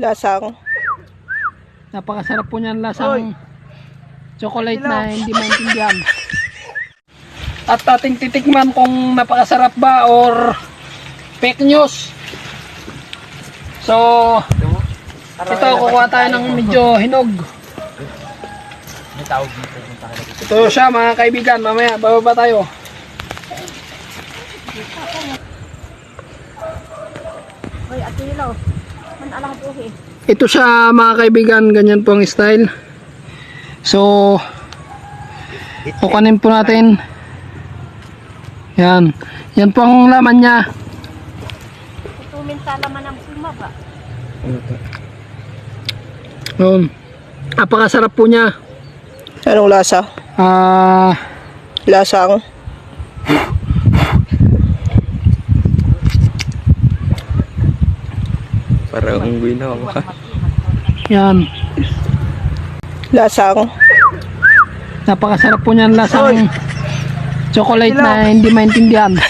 Lasang. Napakasarap po niyan lasang chocolate na hindi maintindihan. At ating titikman kung napakasarap ba or fake news. So, ito kukuha tayo ng medyo hinog. Ito siya mga kaibigan, mamaya bababa tayo. Hoy, atilo. Ito siya mga kaibigan, ganyan po ang style. So, kukanin po natin. Yan. Yan po ang laman niya. Tutumin sa laman ng puma ba? Yun. Napakasarap po niya. Anong lasa? Ah, Lasang. Parang unggoy na ako. yan. Lasang. Napakasarap po niyan lasang chocolate na hindi maintindihan.